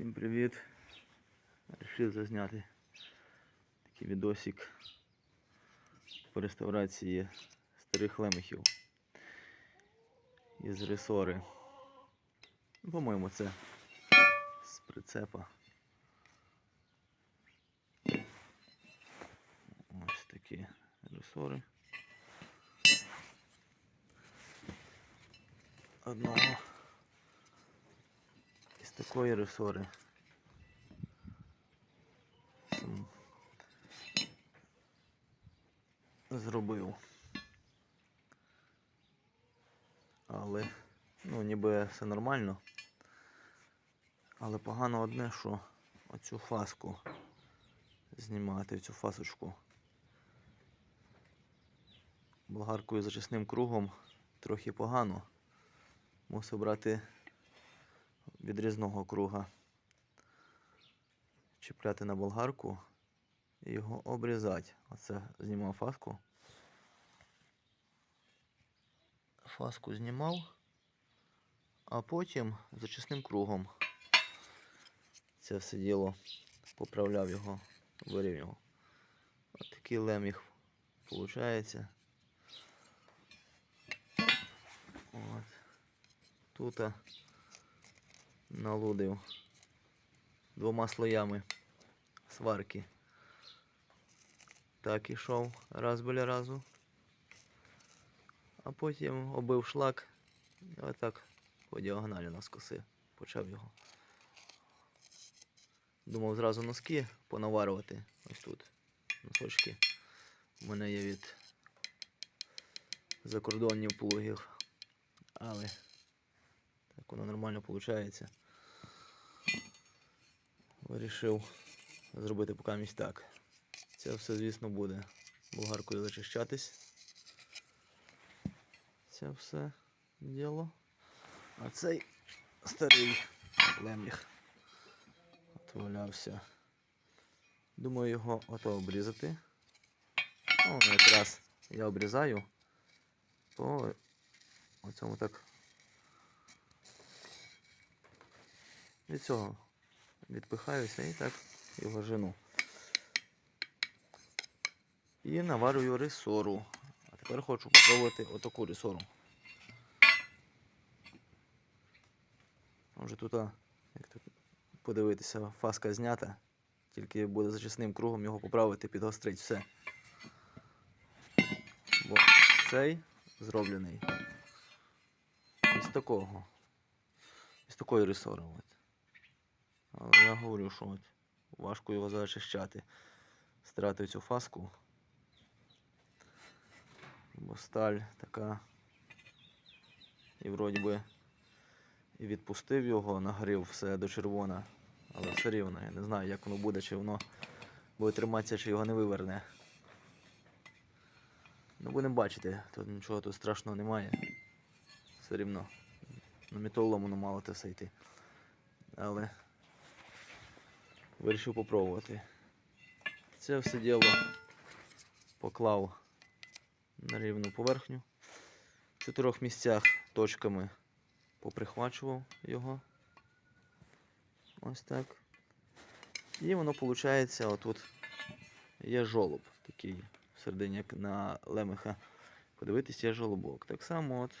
Всім привіт! Рішив зазняти такий відосик по реставрації старих лемехів із ресори. Ну, По-моєму, це з прицепа. Ось такі ресори. Одного такої ресори. Зробив. Але, ну, ніби все нормально. Але погано одне, що оцю фаску знімати, цю фасочку. Болгаркою зачисним кругом трохи погано. Мусив брати відрізного круга, чіпляти на болгарку і його обрізати. Оце знімав фаску. Фаску знімав, а потім зачисним кругом це все діло поправляв його, вирівнював. Ось такий леміг виходить. Тут налудив двома слоями сварки. Так ішов раз біля разу. А потім оббив шлак і отак по діагоналі наскосив. Почав його. Думав зразу носки понаварювати. Ось тут. Носочки. У мене є від закордонних плугів. Але так воно нормально виходить. Вирішив зробити поки місць так. Це все, звісно, буде болгаркою зачищатись. Це все діло. А цей старий лемліх отвалявся. Думаю його ото обрізати. Ну, якраз я обрізаю по оцьому так від цього відпихаюся і так його жену. І наварюю рисору. А тепер хочу спробувати отаку рисору. Може тут, як тут подивитися, фаска знята. Тільки буде зачисним кругом його поправити, підгострить все. Бо цей зроблений із такого. Із такої рисори. От. Але я говорю, що важко його зачищати. Стирати цю фаску. Бо сталь така. І вроді би і відпустив його, нагрів все до червона. Але все рівно, я не знаю, як воно буде, чи воно буде триматися, чи його не виверне. Ну будемо бачити, тут нічого тут страшного немає. Все рівно. На воно мало те все йти. Але вирішив попробувати. Це все діло поклав на рівну поверхню. В чотирьох місцях точками поприхвачував його. Ось так. І воно виходить, отут є жолоб такий всередині, як на лемеха. Подивитись, є жолобок. Так само от.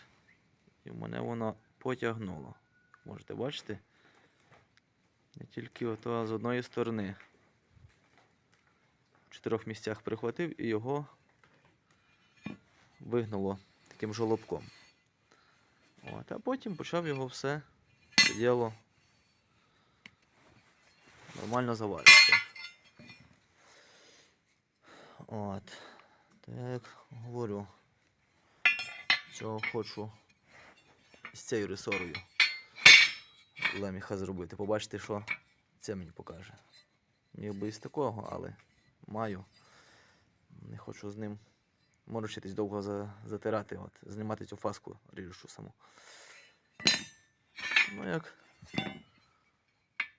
І мене воно потягнуло. Можете бачити? Я тільки ото з одної сторони. В чотирьох місцях прихватив і його вигнуло таким жолобком. От, а потім почав його все це діло нормально заварювати. От. Так, говорю, що хочу з цією ресорою леміха зробити. Побачите, що це мені покаже. Міг би із такого, але маю. Не хочу з ним морочитись довго за, затирати, от, знімати цю фаску ріжучу саму. Ну як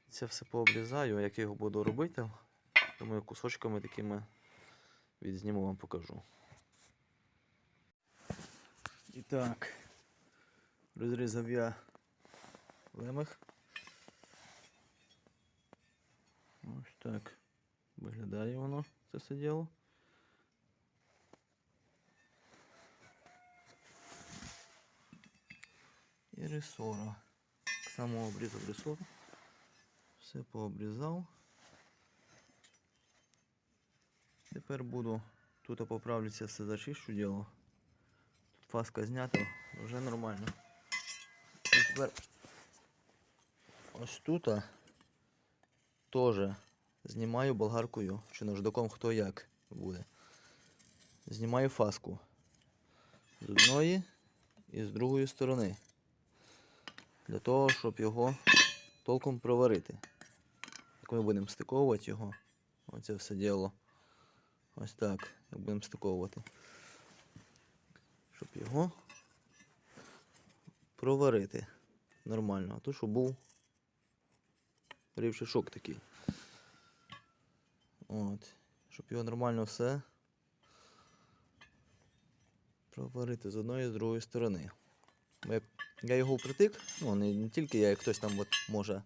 це все пообрізаю, як я його буду робити, думаю, кусочками такими відзніму вам покажу. І так, розрізав я лемех. Ось так виглядає воно, це все діло. І ресора. Так само обрізав ресору. Все пообрізав. Тепер буду тут поправлюся, все зачищу діло. Тут фаска знята, вже нормально. І тепер ось тут теж знімаю болгаркою чи нождаком хто як буде. Знімаю фаску з одної і з другої сторони. Для того, щоб його толком проварити. Як ми будемо стиковувати його, оце все діло. Ось так, як будемо стиковувати. Щоб його проварити нормально. А то, щоб був рівчачок такий. От. Щоб його нормально все проварити з одної і з другої сторони. Бо як я його впритик, ну не, не тільки я, як хтось там от може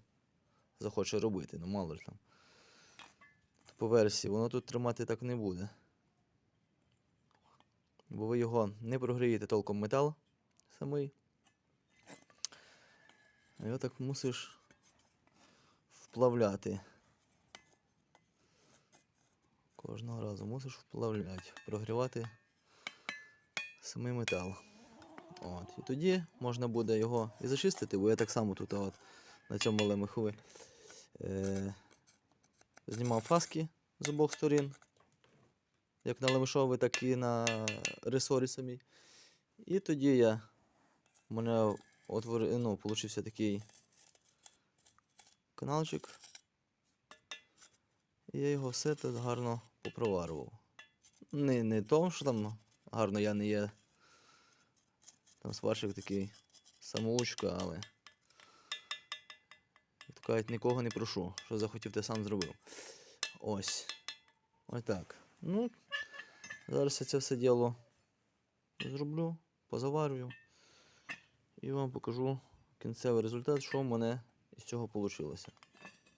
захоче робити, ну мало ли там. По версії, воно тут тримати так не буде. Бо ви його не прогрієте толком метал самий. А його так мусиш вплавляти. Кожного разу мусиш вплавляти, прогрівати самий метал. От. І тоді можна буде його і зачистити, бо я так само тут от, на цьому лемехові е, знімав фаски з обох сторін, як на лемешові, так і на ресорі самій. І тоді я у мене отвор... ну, получився такий каналчик. І я його все тут гарно попроварював. Не, не тому, що там гарно я не є. Там сварщик такий самоучка, але. кажуть, нікого не прошу. Що захотів, те сам зробив. Ось. Ось так. Ну, зараз я це все діло зроблю, позаварюю. І вам покажу кінцевий результат, що в мене із цього вийшло.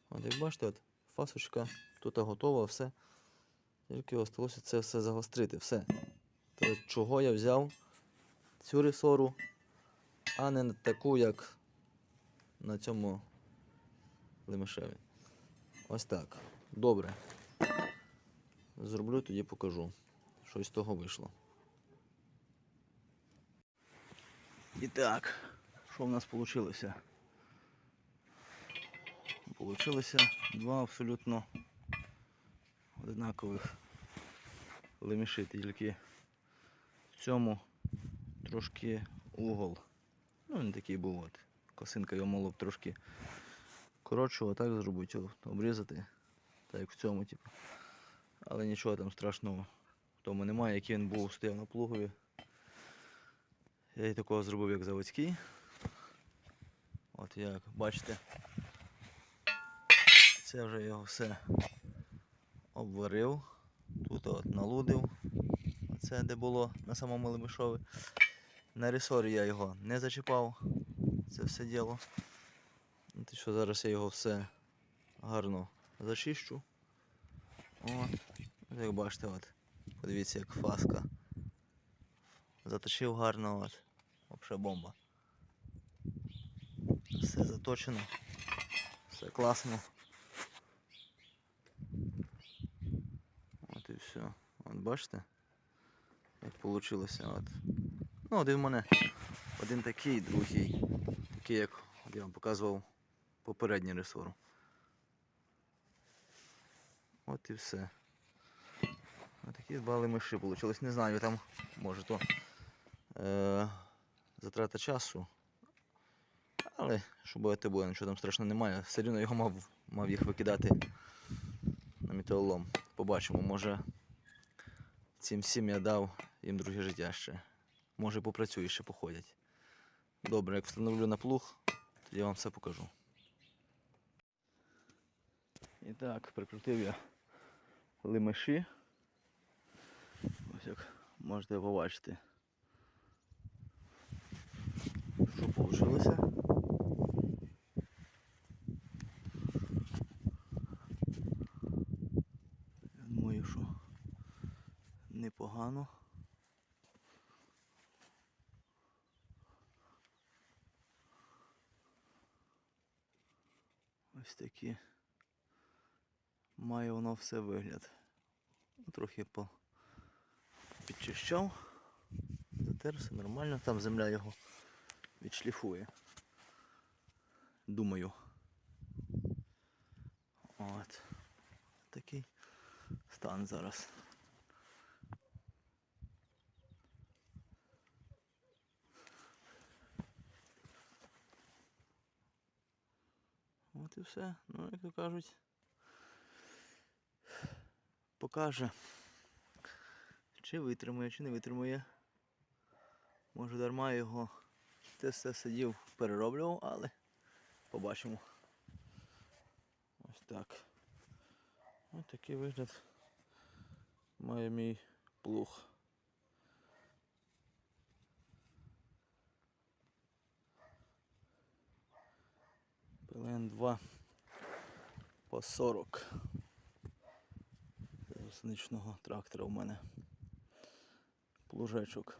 От як бачите, от фасочка тут готова, все. Тільки осталося це все загострити. Все. Тобто, чого я взяв цю ресору, а не таку, як на цьому лемешеві. Ось так. Добре. Зроблю, тоді покажу. Що з того вийшло. І так, що в нас вийшло? Получилося два абсолютно однакових леміші, тільки в цьому трошки угол. Ну, він такий був от. Косинка його могло б трошки коротше, отак зробити, обрізати. Так як в цьому, типу. Але нічого там страшного в тому немає, який він був стояв на плугові. Я і такого зробив як заводський. От як бачите, це вже його все обварив. Тут от налудив. Оце де було на самому лемешові. На ресорі я його не зачіпав. Це все діло. От, що зараз я його все гарно зачищу. От Як бачите, от. Подивіться, як фаска. Заточив гарно, от. Вообще бомба. Все заточено. Все класно. От і все. От бачите? Як вийшло. От. Ну, один в мене один такий, другий. Такий, як я вам показував попередній ресору. От і все. Такі бали миші вийшли. Не знаю, там може то е, затрата часу. Але що те буде, нічого там страшного немає. Все рівно його мав, мав їх викидати на металолом. Побачимо, може цим всім я дав їм друге життя ще. Може попрацюю, ще походять. Добре, як встановлю на плуг, тоді я вам все покажу. І так, прикрутив я лимеші. Ось як можете побачити. Що вийшло? Стану. Ось такі. Має воно все вигляд. Трохи по... підчищав. Затер все нормально. Там земля його відшліфує. Думаю. От. Такий стан зараз. І все. Ну, як то кажуть. Покаже. Чи витримує, чи не витримує. Може дарма його те все сидів, перероблював, але побачимо. Ось так. Ось такий вигляд має мій плуг. ПЛН 2 по 40. Це трактора у мене. Плужечок.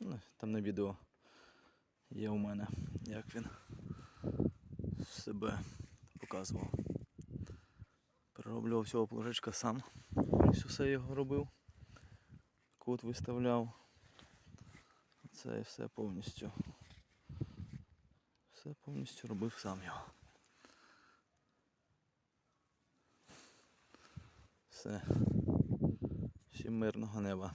Ну, Там на відео є у мене, як він себе показував. Перероблював цього плужечка сам. Ось усе його робив. Кут виставляв. Це і все повністю. Все повністю робив сам його. Все. Всім мирного неба.